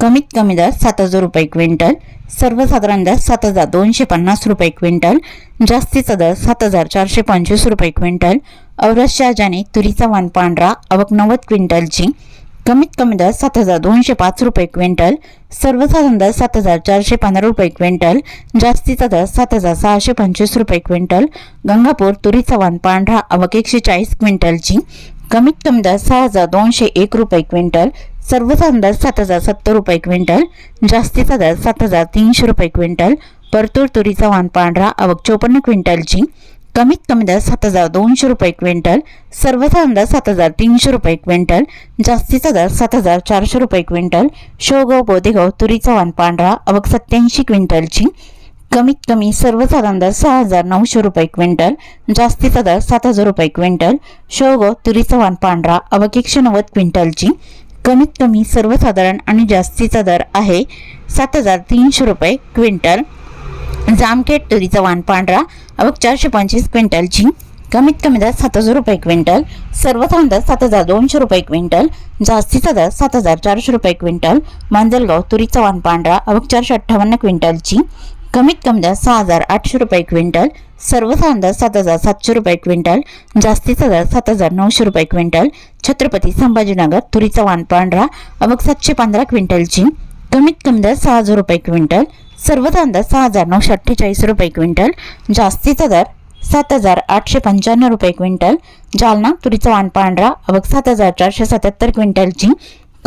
कमीत कमी दर सात हजार रुपये क्विंटल सर्वसाधारण दर सात हजार दोनशे पन्नास रुपये क्विंटल जास्तीचा दर सात हजार चारशे पंचवीस रुपये क्विंटल औरस शहाजाने तुरीचा वाण पांढरा अवक नव्वद क्विंटलची. कमीत कमी दर सात हजार दोनशे पाच रुपये क्विंटल सर्वसाधारण दर सात हजार चारशे पंधरा रुपये क्विंटल जास्तीचा दर सात हजार सहाशे पंचवीस रुपये क्विंटल गंगापूर तुरीचा वाण पांढरा अवक एकशे चाळीस क्विंटलची. कमीत कमी दर सहा हजार दोनशे एक रुपये क्विंटल सर्वसाधारण दर सात हजार सत्तर रुपये क्विंटल जास्तीचा दर सात हजार तीनशे रुपये क्विंटल परतूर तुरीचा वाण पांढरा अवक चोपन्न क्विंटलची कमीत कमी दर सात हजार दोनशे रुपये क्विंटल सर्वसाधारण दर सात हजार तीनशे रुपये क्विंटल जास्तीचा दर सात हजार चारशे रुपये क्विंटल शोगव बोदेगाव तुरीचा वाण पांढरा अवक सत्याऐंशी क्विंटलची कमीत कमी सर्वसाधारण दर सहा हजार नऊशे रुपये क्विंटल जास्तीचा दर सात हजार रुपये क्विंटल शेवगाव तुरीचा वाण पांढरा अवक एकशे नव्वद क्विंटलची कमीत कमी सर्वसाधारण आणि जास्तीचा दर आहे सात हजार तीनशे रुपये क्विंटल. जामखेड तुरीचा वाण पांढरा अवक चारशे पंचवीस क्विंटलची कमीत कमी दर सात हजार रुपये क्विंटल सर्वसाधारण दर सात हजार दोनशे रुपये क्विंटल जास्तीचा दर सात हजार चारशे रुपये क्विंटल. मांजलगाव तुरीचा वाण पांढरा अवक चारशे अठ्ठावन्न क्विंटलची कमीत कमी दर सहा हजार आठशे रुपये क्विंटल सर्वसाधारण दर सात हजार सातशे रुपये क्विंटल जास्तीचा दर सात हजार नऊशे रुपये क्विंटल छत्रपती संभाजीनगर तुरीचा वाण पांढरा अवक सातशे पंधरा क्विंटलची कमीत कमी दर सहा हजार रुपये क्विंटल सर्वसाधारण दर सहा हजार नऊशे अठ्ठेचाळीस रुपये क्विंटल जास्तीचा दर सात हजार आठशे पंच्याण्णव रुपये क्विंटल जालना तुरीचा वाण पांढरा अवघ सात हजार चारशे सत्याहत्तर क्विंटलची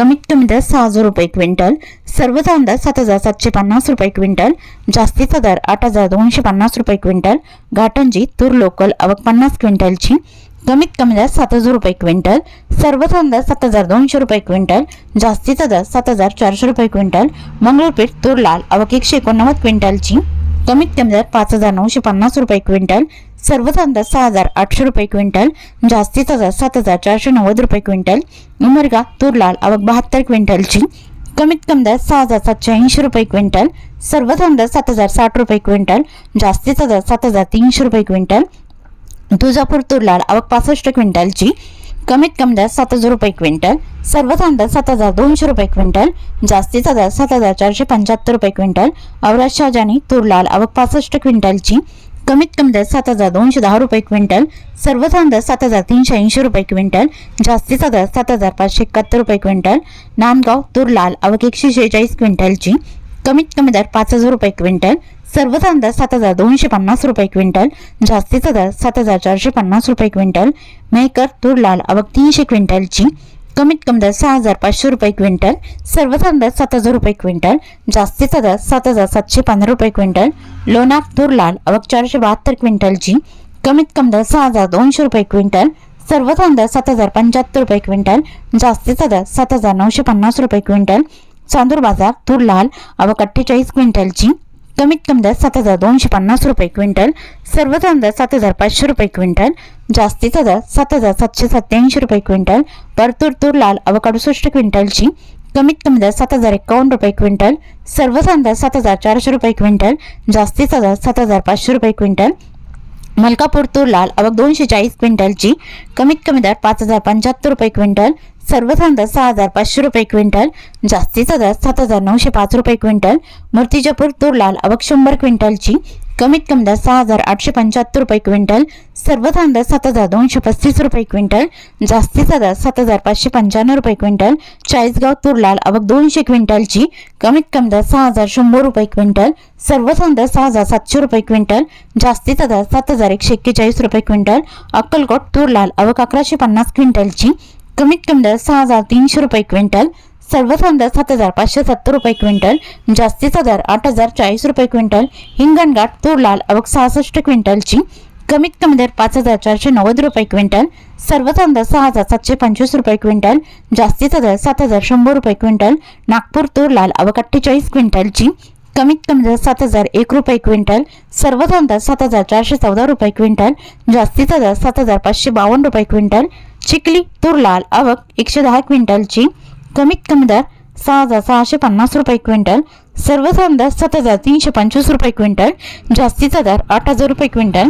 कमीत कमी दर सहा हजार रुपये क्विंटल सर्व अंदाज सात हजार सातशे पन्नास रुपये क्विंटल जास्तीचा दर आठ हजार दोनशे पन्नास रुपये क्विंटल घाटंजी तूर लोकल अवक पन्नास क्विंटलची कमीत कमी दर सात हजार रुपये क्विंटल सर्वसाधारण अंदाज सात हजार दोनशे रुपये क्विंटल जास्तीचा दर सात हजार चारशे रुपये क्विंटल मंगळूरपीठ तूर लाल अवक एकशे एकोणनव्वद क्विंटलची कमीत कमी दर पाच हजार नऊशे पन्नास रुपये क्विंटल सर्व दर सहा हजार आठशे रुपये क्विंटल जास्तीचा दर सात हजार चारशे नव्वद रुपये क्विंटल उमरगा तूर लाल आवक बहात्तर क्विंटलची कमीत कमी दर सहा हजार सातशे ऐंशी रुपये क्विंटल सर्व दर सात हजार साठ रुपये क्विंटल जास्तीचा दर सात हजार तीनशे रुपये क्विंटल तुळजापूर तूर लाल आवक पासष्ट क्विंटलची कमीत कमी दर सात हजार रुपये क्विंटल सर्वच अंदाज सात हजार दोनशे रुपये क्विंटल जास्तीचा दर सात हजार चारशे पंच्याहत्तर रुपये क्विंटल औराज शाहजानी तूर लाल आवक पासष्ट क्विंटलची कमीत कमी दर सात हजार दोनशे दहा रुपये क्विंटल सर्वसाधारण दर सात हजार तीनशे ऐंशी रुपये क्विंटल जास्तीचा दर सात हजार पाचशे एकाहत्तर रुपये क्विंटल नांदगाव तुरलाल लाल अवक एकशे शेहेचाळीस क्विंटलची कमीत कमी दर पाच हजार रुपये क्विंटल सर्वसाधारण दर सात हजार दोनशे पन्नास रुपये क्विंटल जास्तीचा दर सात हजार चारशे पन्नास रुपये क्विंटल मेहकर तुरलाल लाल तीनशे क्विंटलची कमीत कमी दर सहा हजार पाचशे रुपये क्विंटल सर्वसाधारण दर सात हजार रुपये क्विंटल जास्तीचा दर सात हजार सातशे पंधरा रुपये क्विंटल लोणार तूर लाल अवक चारशे बहात्तर क्विंटलची कमीत कमी दर सहा हजार दोनशे रुपये क्विंटल सर्वसाधारण दर सात हजार पंच्याहत्तर रुपये क्विंटल जास्तीचा दर सात हजार नऊशे पन्नास रुपये क्विंटल चांदूर बाजार तूर लाल अवक अठ्ठेचाळीस क्विंटलची कमीत कमी दर सात हजार दोनशे पन्नास रुपये क्विंटल सर्वसाधारण दर सात हजार पाचशे रुपये क्विंटल जास्तीचा दर सात हजार सातशे सत्याऐंशी रुपये क्विंटल परतूर तूर लाल अवकाडुसष्ट क्विंटलची कमीत कमी दर सात हजार एकावन्न रुपये क्विंटल सर्वसाधारण दर सात हजार चारशे रुपये क्विंटल जास्तीचा दर सात हजार पाचशे रुपये क्विंटल मलकापूर तूर लाल अवक दोनशे चाळीस क्विंटलची कमीत कमी दर पाच हजार पंच्याहत्तर रुपये क्विंटल सर्वसाधारण दर सहा हजार पाचशे रुपये क्विंटल जास्तीचा दर सात हजार नऊशे पाच रुपये क्विंटल मूर्तिजापूर तूर लाल अवक शंभर क्विंटलची कमीत कमी दर सहा हजार आठशे पंच्याहत्तर रुपये क्विंटल सर्व दर सात हजार दोनशे पस्तीस रुपये क्विंटल जास्तीचा दर सात हजार पाचशे पंच्याण्णव रुपये क्विंटल चाळीसगाव तूर लाल दोनशे क्विंटलची कमीत कमी दर सहा हजार शंभर रुपये क्विंटल सर्व दर सहा हजार सातशे रुपये क्विंटल जास्तीचा दर सात हजार एकशे एक्केचाळीस रुपये क्विंटल अक्कलकोट तूर लाल अकराशे पन्नास क्विंटलची कमीत कमी दर सहा हजार तीनशे रुपये क्विंटल सर्व दर सात हजार पाचशे सत्तर रुपये क्विंटल जास्तीचा दर आठ हजार चाळीस रुपये क्विंटल हिंगणघाट तूर लाल अवघ सहासष्ट क्विंटलची कमीत कमी दर पाच हजार चारशे नव्वद रुपये क्विंटल सर्व दर सहा हजार सातशे पंचवीस रुपये क्विंटल जास्तीचा दर सात हजार शंभर रुपये क्विंटल नागपूर तूर लाल अवघ अठ्ठेचाळीस क्विंटलची कमीत कमी दर सात हजार एक रुपये क्विंटल सर्व दर सात हजार चारशे चौदा रुपये क्विंटल जास्तीचा दर सात हजार पाचशे बावन्न रुपये क्विंटल चिखली तूर लाल आवक एकशे दहा क्विंटलची कमीत कमी दर सहा हजार सहाशे पन्नास रुपये क्विंटल सर्वसाधारण दर सात हजार तीनशे पंचवीस रुपये क्विंटल जास्तीचा दर आठ हजार रुपये क्विंटल.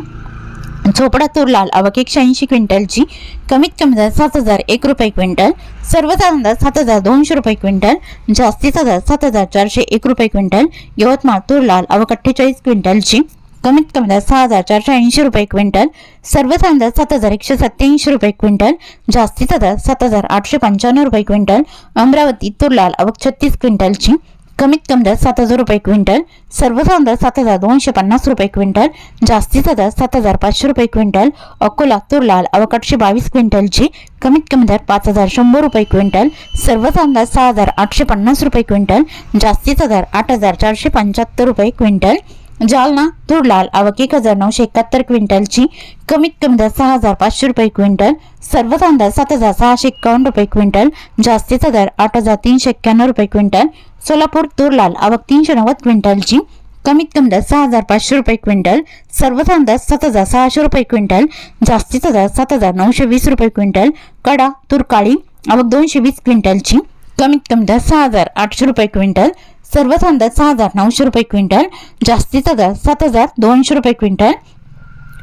झोपडा तूर लाल आवक एकशे ऐंशी क्विंटलची कमीत कमी दर सात हजार एक रुपये क्विंटल सर्वसाधारण दर सात हजार दोनशे रुपये क्विंटल जास्तीचा दर सात हजार चारशे एक रुपये क्विंटल. यवतमाळ तूर लाल आवक अठ्ठेचाळीस क्विंटलची कमीत कमी दर सहा हजार चारशे ऐंशी रुपये क्विंटल. सर्व दर सात हजार एकशे सत्याऐंशी रुपये क्विंटल. जास्तीचा दर सात हजार आठशे पंच्याण्णव रुपये क्विंटल. अमरावती तुरलाल लाल छत्तीस क्विंटलची कमीत कमी दर सात हजार रुपये क्विंटल. सर्वसाधारण दर सात हजार दोनशे पन्नास रुपये क्विंटल. जास्तीचा दर सात हजार पाचशे रुपये क्विंटल. अकोला तूर लाल आठशे बावीस क्विंटलची कमीत कमी दर पाच हजार शंभर रुपये क्विंटल. सर्वसाधारण दर सहा हजार आठशे पन्नास रुपये क्विंटल. जास्तीचा दर आठ हजार चारशे पंच्याहत्तर रुपये क्विंटल. जालना तुरलाल आवक एक हजार नऊशे एकाहत्तर क्विंटलची कमीत कमी दर सहा हजार पाचशे रुपये क्विंटल सर्व दर सात हजार सहाशे एक्कावन्न रुपये क्विंटल जास्तीचा दर आठ हजार तीनशे एक्क्याण्णव रुपये क्विंटल सोलापूर तुरलाल आवक तीनशे नव्वद क्विंटलची कमीत कमी दर सहा हजार पाचशे रुपये क्विंटल सर्व दर सात हजार सहाशे रुपये क्विंटल जास्तीचा दर सात हजार नऊशे वीस रुपये क्विंटल कडा तूर काळी आवक दोनशे वीस क्विंटलची कमीत कमी दर सहा हजार आठशे रुपये क्विंटल सर्व दर सहा हजार नऊशे रुपये क्विंटल जास्तीचा दर सात हजार दोनशे रुपये क्विंटल.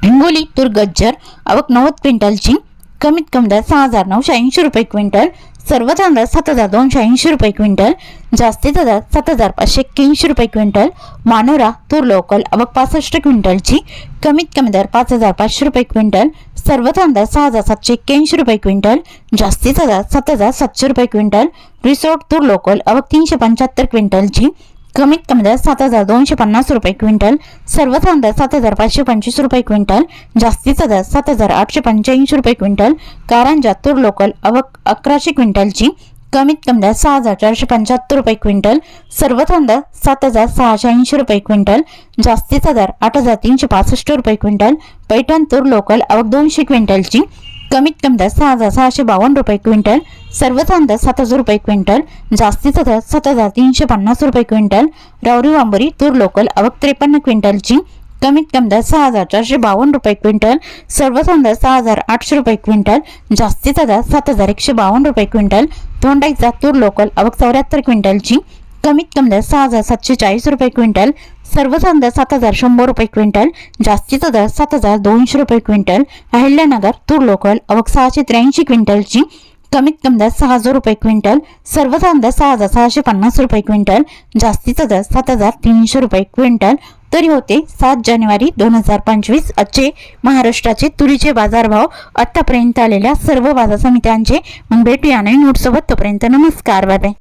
हिंगोली तूर गज्जर आवक नव्वद क्विंटलची कमीत कमी दर सहा हजार नऊशे ऐंशी रुपये क्विंटल. सर्व दर सात हजार दोनशे ऐंशी रुपये क्विंटल जास्तीचा दर सात हजार पाचशे एक्क्याऐंशी रुपये क्विंटल. मानोरा तूर लोकल आवक पासष्ट क्विंटलची कमीत कमी दर पाच हजार पाचशे रुपये क्विंटल. सर्व कांदा सहा हजार सातशे एक्क्याऐंशी रुपये क्विंटल जास्तीचा हजार सात हजार सातशे रुपये क्विंटल रिसोर्ट तूर लोकल अवक तीनशे पंच्याहत्तर क्विंटलची कमीत कमी दर सात हजार दोनशे पन्नास रुपये क्विंटल सर्व कांदा सात हजार पाचशे पंचवीस रुपये क्विंटल जास्तीचा दर सात हजार आठशे पंच्याऐंशी रुपये क्विंटल कारंजा तूर लोकल अवक अकराशे क्विंटलची कमीत कमी सहा हजार चारशे पंच्याहत्तर रुपये क्विंटल सर्व दर सात हजार सहाशे ऐंशी रुपये क्विंटल जास्तीचा दर आठ हजार तीनशे पासष्ट रुपये क्विंटल पैठण तूर लोकल आवक दोनशे क्विंटलची कमीत कमी दर सहा हजार सहाशे बावन्न रुपये क्विंटल सर्व दर सात हजार रुपये क्विंटल जास्तीचा दर सात हजार तीनशे पन्नास रुपये क्विंटल रावरी वांबरी तूर लोकल आवक त्रेपन्न क्विंटलची कमीत कमी दर सहा हजार चारशे बावन्न रुपये क्विंटल सर्वसाधारण दर सहा हजार आठशे रुपये क्विंटल जास्तीचा दर सात हजार एकशे बावन्न रुपये क्विंटल तोंडाईचा तूर लोकल अवघ चौऱ्याहत्तर क्विंटलची कमीत कमी दर सहा हजार सातशे चाळीस रुपये क्विंटल सर्वसाधारण दर सात हजार शंभर रुपये क्विंटल जास्तीचा दर सात हजार दोनशे रुपये क्विंटल अहिल्यानगर तूर लोकल अवघ सहाशे त्र्याऐंशी क्विंटलची कमीत कमी दर सहा हजार रुपये क्विंटल सर्वसाधारण दर सहा हजार सहाशे पन्नास रुपये क्विंटल जास्तीचा दर सात हजार तीनशे रुपये क्विंटल. तरी होते सात जानेवारी दोन हजार पंचवीस आजचे महाराष्ट्राचे तुरीचे बाजारभाव आत्तापर्यंत आलेल्या सर्व बाजार समित्यांचे. मग भेटूया नवीन नोटसोबत तोपर्यंत नमस्कार बाय.